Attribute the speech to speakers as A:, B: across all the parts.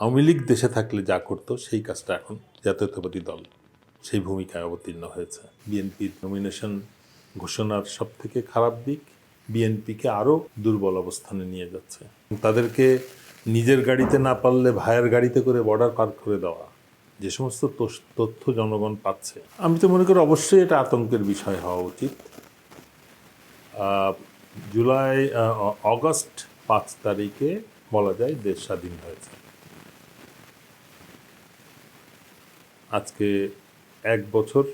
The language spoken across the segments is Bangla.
A: আওয়ামী লীগ দেশে থাকলে যা করতো, সেই কাজটা এখন জাতীয়তাবাদী দল সেই ভূমিকায় অবতীর্ণ হয়েছে। বিএনপির নমিনেশন ঘোষণার সব থেকে খারাপ দিক, বিএনপিকে আরও দুর্বল অবস্থানে নিয়ে যাচ্ছে। তাদেরকে নিজের গাড়িতে না পারলে ভাইয়ের গাড়িতে করে বর্ডার পার করে দেওয়া, যে সমস্ত তথ্য জনগণ পাচ্ছে। আমি তো মনে করি অবশ্যই এটা আতঙ্কের বিষয় হওয়া উচিত। জুলাই অগস্ট পাঁচ তারিখে বলা যায় দেশ স্বাধীন হয়েছে। আজকে এক বছর,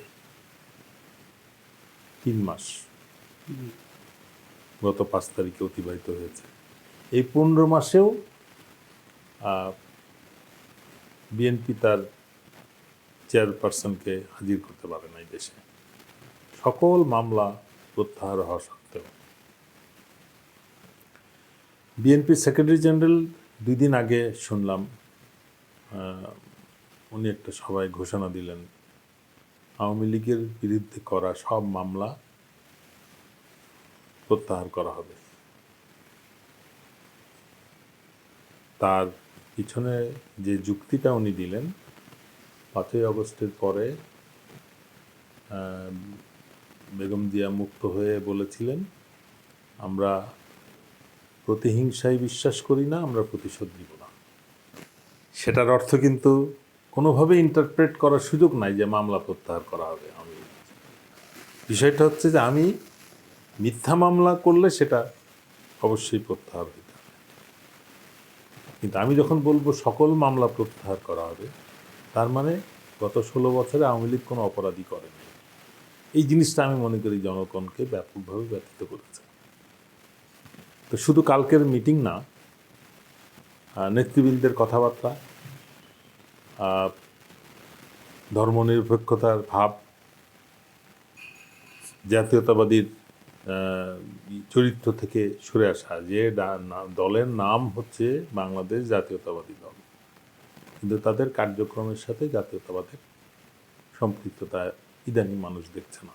A: তিন মাস গত পাঁচ তারিখে অতিবাহিত হয়েছে। এই পনেরো মাসেও বিএনপি তার চেয়ারপারসনকে হাজির করতে পারে নাই দেশে। সকল মামলা প্রত্যাহার হওয়া সত্ত্বেও। বিএনপি সেক্রেটারি জেনারেল দুই দিন আগে শুনলাম উনি একটা সভায় ঘোষণা দিলেন, আওয়ামী লীগের বিরুদ্ধে করা সব মামলা প্রত্যাহার করা হবে। তার পিছনে যে যুক্তিটা উনি দিলেন, পাঁচই আগস্টের পরে বেগম জিয়া মুক্ত হয়ে বলেছিলেন, আমরা প্রতিহিংসায় বিশ্বাস করি না, আমরা প্রতিশোধ নিব না। সেটার অর্থ কিন্তু কোনোভাবে ইন্টারপ্রেট করার সুযোগ নাই যে মামলা প্রত্যাহার করা হবে আমি বিষয়টা হচ্ছে যে আমি মিথ্যা মামলা করলে সেটা অবশ্যই প্রত্যাহার হইতে হবে। কিন্তু আমি যখন বলব সকল মামলা প্রত্যাহার করা হবে, তার মানে গত ষোলো বছরে আওয়ামী লীগ কোনো অপরাধী করেনি। এই জিনিসটা আমি মনে করি জনগণকে ব্যাপকভাবে ব্যথিত করেছে। তো শুধু কালকের মিটিং না নেতৃবৃন্দের কথাবার্তা ধর্মনিরপেক্ষতার ভাব, জাতীয়তাবাদীর চরিত্র থেকে সরে আসা, যে দলের নাম হচ্ছে বাংলাদেশ জাতীয়তাবাদী দল। কিন্তু তাদের কার্যক্রমের সাথে জাতীয়তাবাদের সম্পৃক্ততা ইদানিং মানুষ দেখছে না।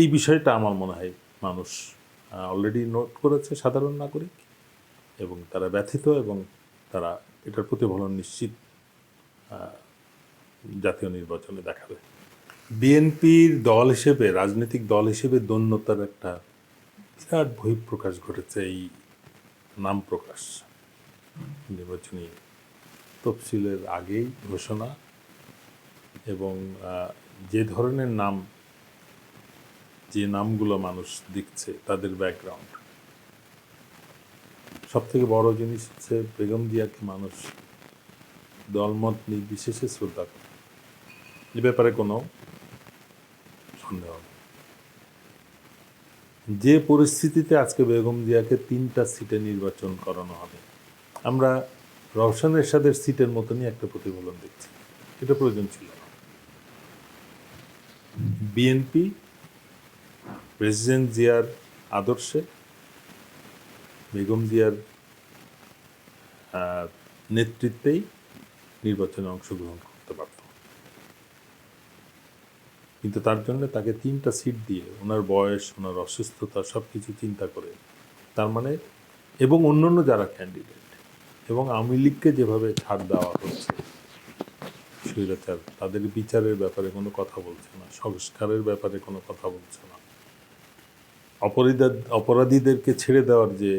A: এই বিষয়টা আমার মনে হয় মানুষ অলরেডি নোট করেছে সাধারণ নাগরিক এবং তারা ব্যথিত এবং তারা এটার প্রতিফলন নিশ্চিত জাতীয় নির্বাচনে দেখাবে। বিএনপির দল হিসেবে, রাজনৈতিক দল হিসেবে দৈন্যতার একটা বিরাট বহিঃপ্রকাশ ঘটেছে এই নাম প্রকাশ। নির্বাচনী তফসিলের আগেই ঘোষণা এবং যে ধরনের নাম, যে নামগুলো মানুষ দেখছে তাদের ব্যাকগ্রাউন্ড সব থেকে বড় জিনিস হচ্ছে বেগম জিয়াকে মানুষ দলমত নির্বিশেষে শ্রদ্ধা করে। এ ব্যাপারে কোনো সন্দেহ যে পরিস্থিতিতে আজকে বেগম জিয়াকে তিনটা সিটে নির্বাচন করানো হবে, আমরা রওশন এরশাদের সিটের মতনই একটা প্রতিফলন দেখছি। এটা প্রয়োজন ছিল বিএনপি, প্রেসিডেন্ট জিয়ার আদর্শে, বেগম জিয়ার নেতৃত্বেই নির্বাচনে অংশগ্রহণ করতে পারত। কিন্তু তার জন্য তাকে তিনটা সিট দিয়ে ওনার বয়স, ওনার অসুস্থতা সব কিছু চিন্তা করে তার মানে এবং অন্যান্য যারা ক্যান্ডিডেট এবং আওয়ামী লীগকে যেভাবে ছাড় দেওয়া হচ্ছে, স্বৈরাচার, তাদের বিচারের ব্যাপারে কোনো কথা বলছে না, সংস্কারের ব্যাপারে কোনো কথা বলছে না। অপরাধী, অপরাধীদেরকে ছেড়ে দেওয়ার যে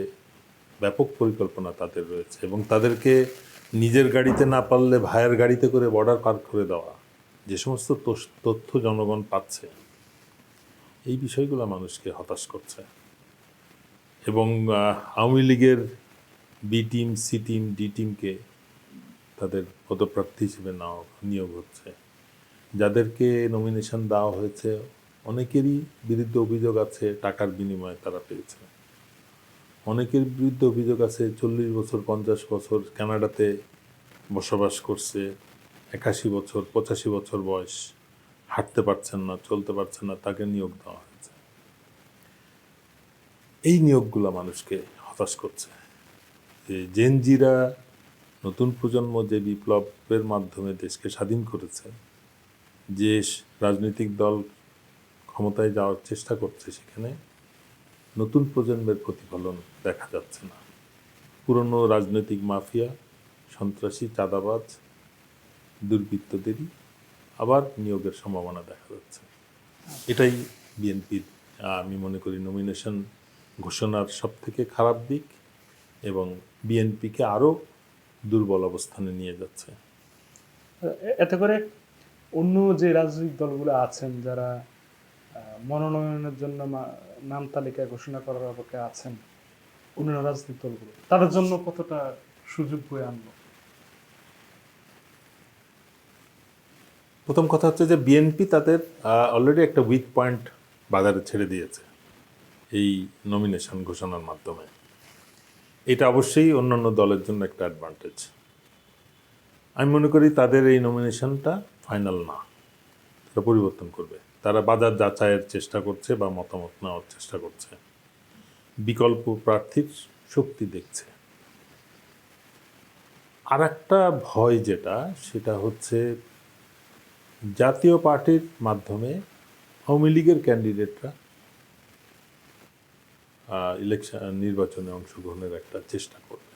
A: ব্যাপক পরিকল্পনা তাদের রয়েছে এবং তাদেরকে নিজের গাড়িতে না পারলে ভাইয়ের গাড়িতে করে বর্ডার পার করে দেওয়া। যে সমস্ত তথ্য জনগণ পাচ্ছে, এই বিষয়গুলো মানুষকে হতাশ করছে। এবং আওয়ামী লীগের B team, C team, D টিমকে তাদের পদপ্রার্থী হিসেবে নাও, নিয়োগ হচ্ছে। যাদেরকে নমিনেশন দেওয়া হয়েছে, অনেকেরই বিরুদ্ধে অভিযোগ আছে, টাকার বিনিময়ে তারা পেয়েছে। অনেকের বিরুদ্ধে অভিযোগ আছে, চল্লিশ বছর, পঞ্চাশ বছর কানাডাতে বসবাস করছে, একাশি বছর, পঁচাশি বছর বয়স, হাঁটতে পারছেন না, চলতে পারছেন না, তাকে নিয়োগ দেওয়া হয়েছে। এই নিয়োগগুলো মানুষকে হতাশ করছে। যে জেনজিরা নতুন প্রজন্ম যে বিপ্লবের মাধ্যমে দেশকে স্বাধীন করেছে, যে রাজনৈতিক দল ক্ষমতায় যাওয়ার চেষ্টা করছে সেখানে নতুন প্রজন্মের প্রতিফলন দেখা যাচ্ছে না। পুরনো রাজনৈতিক মাফিয়া, সন্ত্রাসী, চাঁদাবাজ দুর্বৃত্তদেরই আবার নিয়োগের সম্ভাবনা দেখা যাচ্ছে। এটাই বিএনপির, আমি মনে করি নমিনেশন ঘোষণার সব থেকে খারাপ দিক এবং বিএনপিকে আরও দুর্বল অবস্থানে নিয়ে যাচ্ছে।
B: এতে করে অন্য যে রাজনৈতিক দলগুলো আছেন, যারা মনোনয়নের জন্য নাম তালিকা ঘোষণা করার অপেক্ষা আছেন অন্য রাজনৈতিক দলগুলো। তাদের জন্য কতটা সুযোগ বয়ে আনলো?
A: প্রথম কথা হচ্ছে যে বিএনপি তাদের অলরেডি একটা উইক পয়েন্ট বাজারে ছেড়ে দিয়েছে এই নমিনেশন ঘোষণার মাধ্যমে। এটা অবশ্যই অন্যান্য দলের জন্য একটা অ্যাডভান্টেজ আমি মনে করি তাদের এই নমিনেশনটা ফাইনাল না তারা পরিবর্তন করবে। তারা বাজার যাচাইয়ের চেষ্টা করছে বা মতামত নেওয়ার চেষ্টা করছে। বিকল্প প্রার্থীর শক্তি দেখছে। আর একটা ভয় যেটা, সেটা হচ্ছে জাতীয় পার্টির মাধ্যমে আওয়ামী লীগের ক্যান্ডিডেটরা ইলেকশন, নির্বাচনে অংশগ্রহণের একটা চেষ্টা করবে।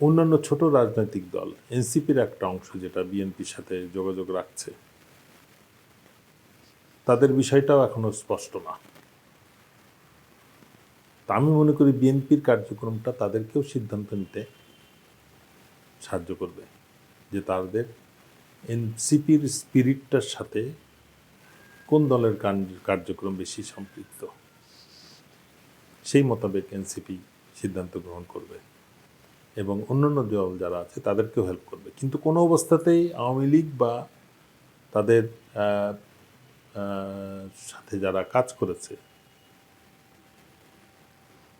A: অন্যান্য ছোট রাজনৈতিক দল, এনসিপির একটা অংশ যেটা বিএনপির সাথে যোগাযোগ রাখছে। তাদের বিষয়টাও এখনও স্পষ্ট না। তা আমি মনে করি বিএনপির কার্যক্রমটা তাদেরকেও সিদ্ধান্ত নিতে সাহায্য করবে, যে তাদের এনসিপির স্পিরিটটার সাথে কোন দলের কার্যক্রম বেশি সম্পৃক্ত। সেই মোতাবেক এনসিপি সিদ্ধান্ত গ্রহণ করবে এবং অন্যান্য দল যারা আছে তাদেরকেও হেল্প করবে। কিন্তু কোনো অবস্থাতেই আওয়ামী লীগ বা তাদের সাথে যারা কাজ করেছে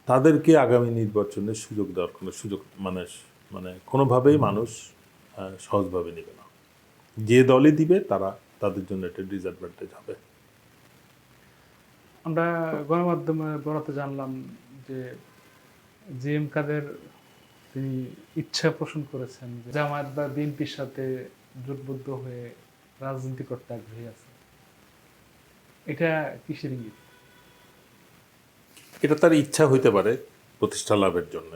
A: তাদেরকে আগামী নির্বাচনে সুযোগ দেওয়ার কোনো সুযোগ মানে মানে কোনোভাবেই মানুষ সহজভাবে নেবে না। যে দলই দিবে তারা তাদের জন্য একটা ডিসঅ্যাডভান্টেজ হবে।
B: আমরা গণমাধ্যমে বরাতে জানলাম যে জি এম কাদের তিনি ইচ্ছা পোষণ করেছেন জামায়াত বা বিএনপির সাথে জোটবদ্ধ হয়ে রাজনীতি করতে আগ্রহী আছে। এটা কিসের ইঙ্গিত?
A: এটা তার ইচ্ছা হইতে পারে প্রতিষ্ঠা লাভের জন্য,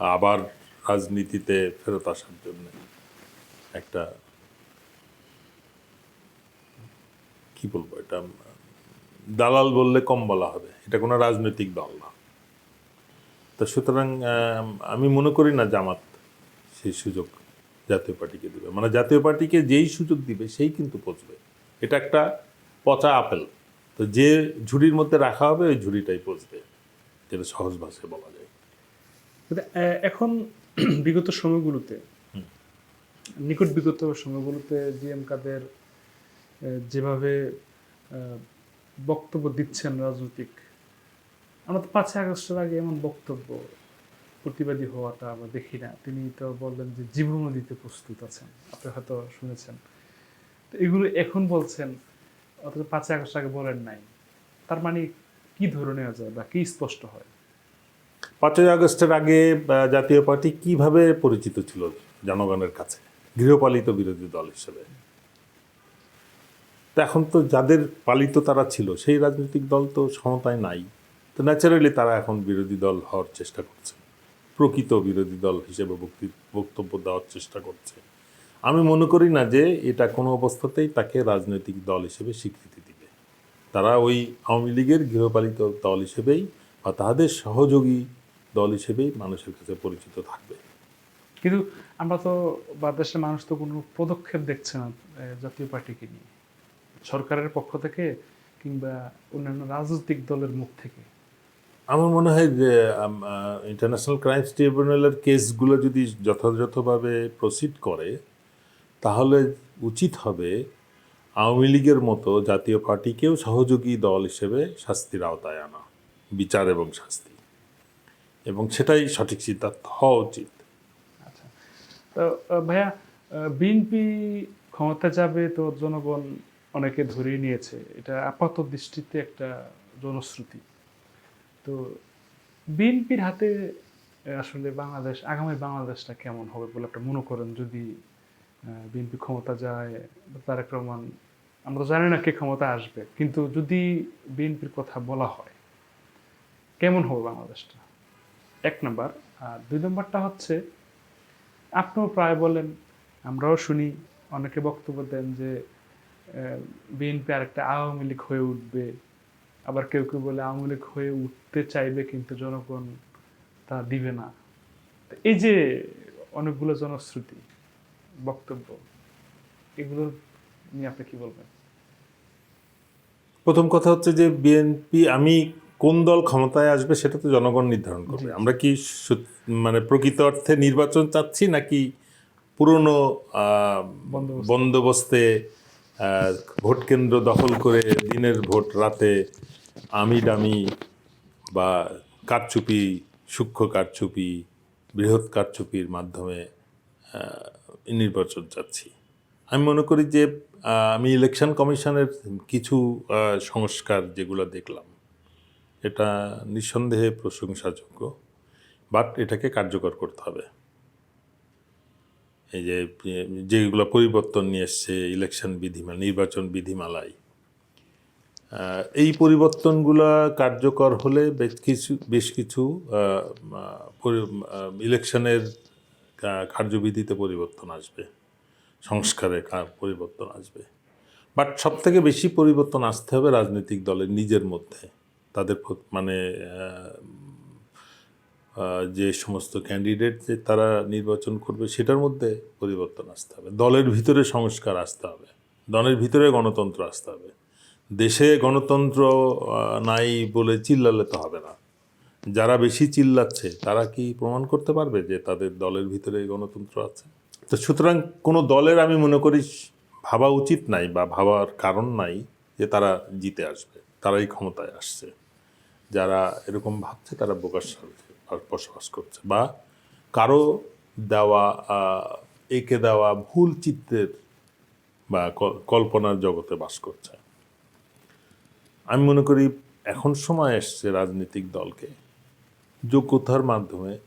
A: আবার রাজনীতিতে ফেরত আসার জন্য একটা, কি বলব এটা, দালাল বললে কম বলা হবে, এটা কোনো রাজনৈতিক দল না। তো সুতরাং, আমি মনে করি না জামাত সেই সুযোগ জাতীয় পার্টিকে দিবে। মানে জাতীয় পার্টিকে যেই সুযোগ দিবে, সেই কিন্তু পচবে। এটা একটা পচা আপেল। তো যে ঝুড়ির মধ্যে রাখা হবে ওই ঝুড়িটাই পচবে যেটা সহজ ভাষায় বলা যায়।
B: এখন বিগত সময়গুলোতে নিকট বিগত সময়গুলোতে জি এম কাদের যেভাবে বক্তব্য দিচ্ছেন রাজনৈতিক আমরা তো পাঁচই আগস্টের আগে এমন বক্তব্য প্রতিবাদী হওয়াটা আমরা দেখি না। তিনি তো বললেন যে জীবনও দিতে প্রস্তুত আছেন। আপনি হয়তো শুনেছেন। এগুলো এখন বলছেন, অথচ পাঁচই আগস্ট আগে বলেন নাই। তার মানে কি ধরে নেওয়া যায় বা কি স্পষ্ট হয়?
A: পাঁচই আগস্টের আগে জাতীয় পার্টি কীভাবে পরিচিত ছিল জনগণের কাছে? গৃহপালিত বিরোধী দল হিসেবে। তো এখন তো যাদের পালিত তারা ছিল, সেই রাজনৈতিক দল তো সমতায় নাই। তো ন্যাচারালি তারা এখন বিরোধী দল হওয়ার চেষ্টা করছে। প্রকৃত বিরোধী দল হিসেবে বক্তি- বক্তব্য দেওয়ার চেষ্টা করছে। আমি মনে করি না যে এটা কোনো অবস্থাতেই তাকে রাজনৈতিক দল হিসেবে স্বীকৃতি দিবে। তারা ওই আওয়ামী লীগের গৃহপালিত দল হিসেবেই বা তাদের সহযোগী দল হিসেবেই মানুষের কাছে পরিচিত থাকবে।
B: কিন্তু আমরা তো বা দেশের মানুষ তো কোনো পদক্ষেপ দেখছে না জাতীয় পার্টিকে নিয়ে। সরকারের পক্ষ থেকে কিংবা অন্যান্য রাজনৈতিক দলের মুখ থেকে।
A: আমার মনে হয় যে ইন্টারন্যাশনাল ক্রাইমস ট্রিবিউনালের কেসগুলো যদি যথাযথভাবে প্রসিড করে তাহলে উচিত হবে আওয়ামী লীগের মতো জাতীয় পার্টিকেও সহযোগী দল হিসেবে শাস্তির আওতায় আনা, বিচার এবং শাস্তি। এবং সেটাই সঠিক সিদ্ধান্ত হওয়া উচিত।
B: আচ্ছা। তো ভাইয়া বিএনপি ক্ষমতা যাবে তো জনগণ অনেকে ধরেই নিয়েছে। এটা আপাত দৃষ্টিতে একটা জনশ্রুতি। তো বিএনপির হাতে আসলে বাংলাদেশ, আগামী বাংলাদেশটা কেমন হবে বলে আপনি মনে করেন যদি বিএনপি ক্ষমতা যায়, তারেক রহমান, আমরা জানি না কে ক্ষমতা আসবে, কিন্তু যদি বিএনপির কথা বলা হয়, কেমন হবে বাংলাদেশটা? এক নম্বর। আর দুই নম্বরটা হচ্ছে, আপনিও প্রায় বলেন, আমরাও শুনি, অনেকে বক্তব্য দেন যে বিএনপি আর একটা আওয়ামী লীগ হয়ে উঠবে, আবার কেউ কেউ বলে আওয়ামী লীগ হয়ে উঠতে চাইবে, কিন্তু জনগণ তা দিবে না। এই যে অনেকগুলো জনশ্রুতি বক্তব্য এগুলো নিয়ে আপনি কি বলবেন?
A: প্রথম কথা হচ্ছে যে বিএনপি আমি কোন দল ক্ষমতায় আসবে সেটা তো জনগণ নির্ধারণ করবে। আমরা কি মানে প্রকৃত অর্থে নির্বাচন চাচ্ছি নাকি পুরনো
B: বন্দোবস্তে?
A: ভোট কেন্দ্র দখল করে দিনের ভোট রাতে আমি ডামি বা কারচুপি সূক্ষ্ম কারচুপি বৃহৎ কারচুপির মাধ্যমে নির্বাচন চাচ্ছি। আমি মনে করি যে আমি ইলেকশন কমিশনের কিছু সংস্কার যেগুলো দেখলাম, এটা নিঃসন্দেহে প্রশংসাযোগ্য, বাট এটাকে কার্যকর করতে হবে। এই যে, যেগুলো পরিবর্তন নিয়ে এসছে ইলেকশন বিধিমালা, নির্বাচন বিধিমালায় এই পরিবর্তনগুলো কার্যকর হলে বেশ কিছু বেশ কিছু ইলেকশনের কার্যবিধিতে পরিবর্তন আসবে, সংস্কারে পরিবর্তন আসবে। বাট সব থেকে বেশি পরিবর্তন আসতে হবে রাজনৈতিক দলের নিজের মধ্যে। তাদের মানে যে সমস্ত ক্যান্ডিডেট যে তারা নির্বাচন করবে, সেটার মধ্যে পরিবর্তন আসতে হবে। দলের ভিতরে সংস্কার আসতে হবে। দলের ভিতরে গণতন্ত্র আসতে হবে। দেশে গণতন্ত্র নাই বলে চিল্লালে তো হবে না। যারা বেশি চিল্লাচ্ছে, তারা কি প্রমাণ করতে পারবে যে তাদের দলের ভিতরে গণতন্ত্র আছে? তো সুতরাং কোনো দলের আমি মনে করি ভাবা উচিত নাই বা ভাবার কারণ নাই যে তারা জিতে আসবে, তারাই ক্ষমতায় আসছে। যারা এরকম ভাবছে, তারা বোকার সাথে বসবাস করছে। বা কারও দেওয়া এঁকে দেওয়া ভুল চিত্রের বা কল- কল্পনার জগতে বাস করছে। আমি মনে করি এখন সময় এসছে রাজনৈতিক দলকে যোগ্যতার মাধ্যমে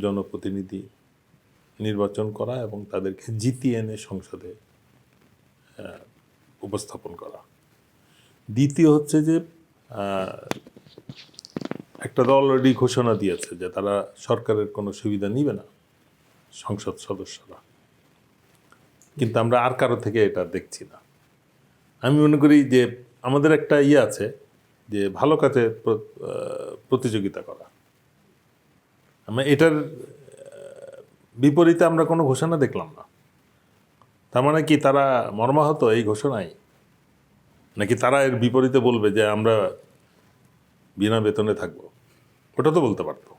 A: জনপ্রতিনিধি নির্বাচন করা এবং তাদেরকে জিতিয়ে এনে সংসদে উপস্থাপন করা। দ্বিতীয় হচ্ছে যে একটা দল অলরেডি ঘোষণা দিয়েছে যে তারা সরকারের কোনো সুবিধা নিবে না, সংসদ সদস্যরা। কিন্তু আমরা আর কারও থেকে এটা দেখছি না। আমি মনে করি যে আমাদের একটা ইয়ে আছে যে ভালো কাজে প্রতিযোগিতা করা। আমরা এটার বিপরীতে আমরা কোনো ঘোষণা দেখলাম না। তার মানে কি তারা মর্মাহত এই ঘোষণায় নাকি তারা এর বিপরীতে বলবে যে আমরা বিনা বেতনে থাকব? ওটা তো বলতে পারতো।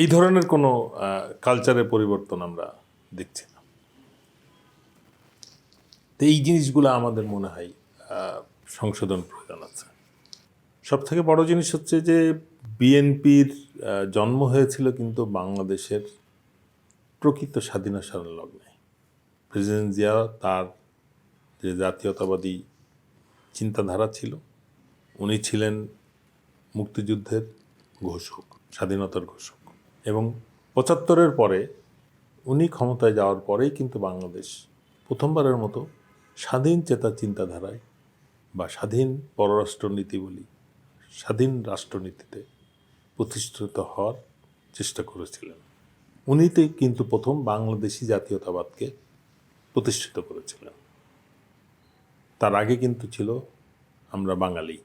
A: এই ধরনের কোনো কালচারের পরিবর্তন আমরা দেখছি তো এই জিনিসগুলো আমাদের মনে হয় সংশোধন প্রয়োজন আছে। সব থেকে বড় জিনিস হচ্ছে যে, বিএনপির জন্ম হয়েছিল কিন্তু বাংলাদেশের প্রকৃত স্বাধীনতার লগ্নে। প্রেসিডেন্ট জিয়া তার যে জাতীয়তাবাদী চিন্তাধারা ছিল, উনি ছিলেন মুক্তিযুদ্ধের ঘোষক, স্বাধীনতার ঘোষক। এবং পঁচাত্তরের পরে উনি ক্ষমতায় যাওয়ার পরেই কিন্তু বাংলাদেশ প্রথমবারের মতো স্বাধীন চেতা চিন্তাধারায় বা স্বাধীন পররাষ্ট্রনীতি বলি, স্বাধীন রাষ্ট্রনীতিতে প্রতিষ্ঠিত হওয়ার চেষ্টা করেছিলেন। উনিতে কিন্তু প্রথম বাংলাদেশি জাতীয়তাবাদকে প্রতিষ্ঠিত করেছিলেন। তার আগে কিন্তু ছিল আমরা বাঙালি।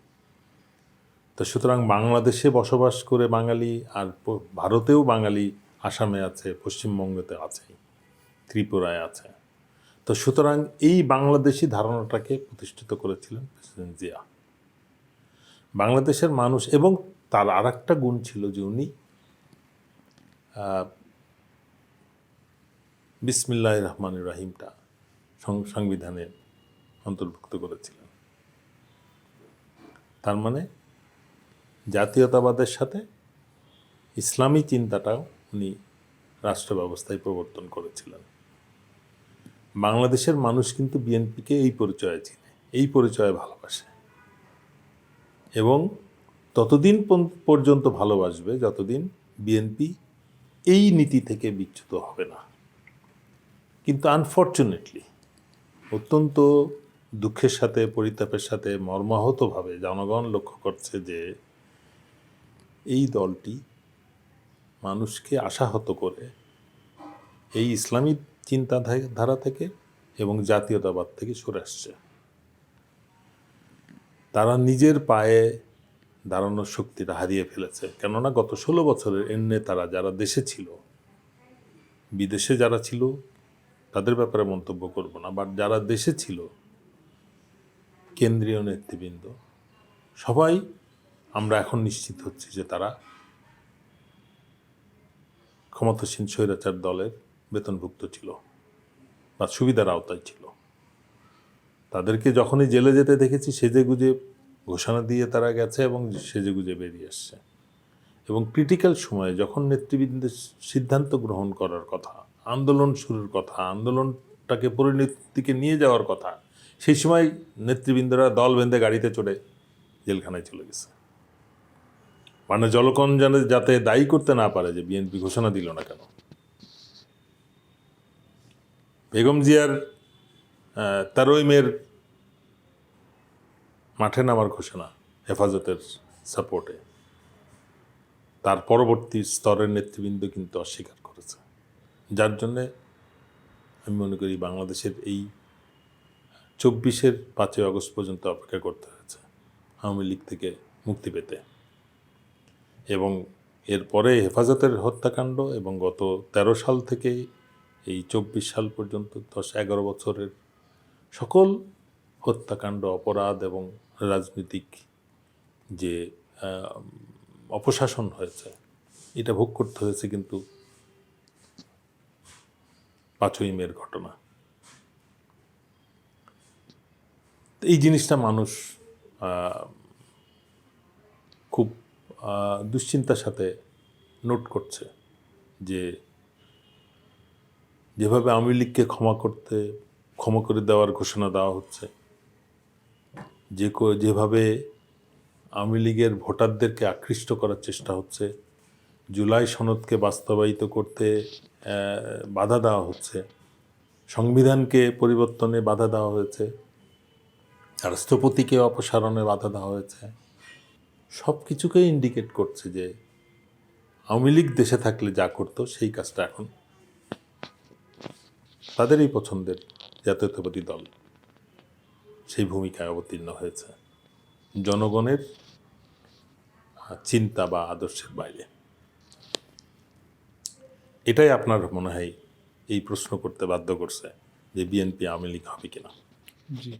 A: তো সুতরাং বাংলাদেশে বসবাস করে বাঙালি আর ভারতেও বাঙালি, আসামে আছে, পশ্চিমবঙ্গতে আছে, ত্রিপুরায় আছে। তো সুতরাং এই বাংলাদেশি ধারণাটাকে প্রতিষ্ঠিত করেছিলেন প্রেসিডেন্ট জিয়া। বাংলাদেশের মানুষ এবং তার আর একটা গুণ ছিল যে উনি বিসমিল্লাহ রহমান রাহিমটা সংবিধানে অন্তর্ভুক্ত করেছিলেন। তার মানে জাতীয়তাবাদের সাথে ইসলামী চিন্তাটাও উনি রাষ্ট্র ব্যবস্থায় প্রবর্তন করেছিলেন। বাংলাদেশের মানুষ কিন্তু বিএনপিকে এই পরিচয়ে চিনে, এই পরিচয়ে ভালোবাসে। এবং ততদিন পর্যন্ত ভালোবাসবে যতদিন বিএনপি এই নীতি থেকে বিচ্যুত হবে না। কিন্তু আনফর্চুনেটলি অত্যন্ত দুঃখের সাথে, পরিতাপের সাথে, মর্মাহতভাবে জনগণ লক্ষ্য করছে যে এই দলটি মানুষকে আশাহত করে এই ইসলামী চিন্তাধারা থেকে এবং জাতীয়তাবাদ থেকে সরে আসছে। তারা নিজের পায়ে দাঁড়ানোর শক্তিটা হারিয়ে ফেলেছে। কেননা গত ষোলো বছরের এমনি তারা যারা দেশে ছিল, বিদেশে যারা ছিল, তাদের ব্যাপারে মন্তব্য করব না। বাট যারা দেশে ছিল, কেন্দ্রীয় নেতৃবৃন্দ, সবাই আমরা এখন নিশ্চিত হচ্ছি যে তারা ক্ষমতাসীন স্বৈরাচার দলের বেতনভুক্ত ছিল বা সুবিধার আওতায় ছিল। তাদেরকে যখনই জেলে যেতে দেখেছি সেজে গুজে ঘোষণা দিয়ে তারা গেছে এবং সেজে গুজে বেরিয়ে আসছে। এবং ক্রিটিক্যাল সময়ে যখন নেতৃবৃন্দের সিদ্ধান্ত গ্রহণ করার কথা, আন্দোলন শুরুর কথা, আন্দোলনটাকে পরিণতিকে নিয়ে যাওয়ার কথা, সেই সময় নেতৃবৃন্দরা দল বেঁধে গাড়িতে চড়ে জেলখানায় চলে গেছে। মানে জলকণ যেন যাতে দায়ী করতে না পারে যে বিএনপি ঘোষণা দিল না কেন। বেগম জিয়ার আহ, তেরোই মের মাঠে নামার ঘোষণা হেফাজতের সাপোর্টে। তার পরবর্তী স্তরের নেতৃবৃন্দ কিন্তু অস্বীকার করেছে। যার জন্যে আমি মনে করি বাংলাদেশের এই চব্বিশের পাঁচই আগস্ট পর্যন্ত অপেক্ষা করতে হয়েছে আওয়ামী লীগ থেকে মুক্তি পেতে। এবং এরপরে হেফাজতের হত্যাকাণ্ড এবং গত তেরো সাল থেকে এই চব্বিশ সাল পর্যন্ত দশ এগারো বছরের সকল হত্যাকাণ্ড, অপরাধ এবং রাজনৈতিক যে অপশাসন হয়েছে, এটা ভোগ করতে হয়েছে কিন্তু পাঁচই মের ঘটনা। এই জিনিসটা মানুষ খুব দুশ্চিন্তার সাথে নোট করছে যে যেভাবে আওয়ামী লীগকে ক্ষমা করতে, ক্ষমা করে দেওয়ার ঘোষণা দেওয়া হচ্ছে, যে যেভাবে আওয়ামী লীগের ভোটারদেরকে আকৃষ্ট করার চেষ্টা হচ্ছে, জুলাই সনদকে বাস্তবায়িত করতে বাধা দেওয়া হচ্ছে, সংবিধানকে পরিবর্তনে বাধা দেওয়া হয়েছে, রাষ্ট্রপতিকে অপসারণে বাধা দেওয়া হয়েছে সব কিছুকেই ইন্ডিকেট করছে যে আওয়ামী লীগ দেশে থাকলে যা করতো সেই কাজটা এখন তাদেরই পছন্দের জাতীয়তাবাদী দল সেই ভূমিকায় অবতীর্ণ হয়েছে। জনগণের চিন্তা বা আদর্শের বাইরে। এটাই আপনার মনে হয় এই প্রশ্ন করতে বাধ্য করছে যে বিএনপি আওয়ামী লীগ হবে কিনা?
B: জি।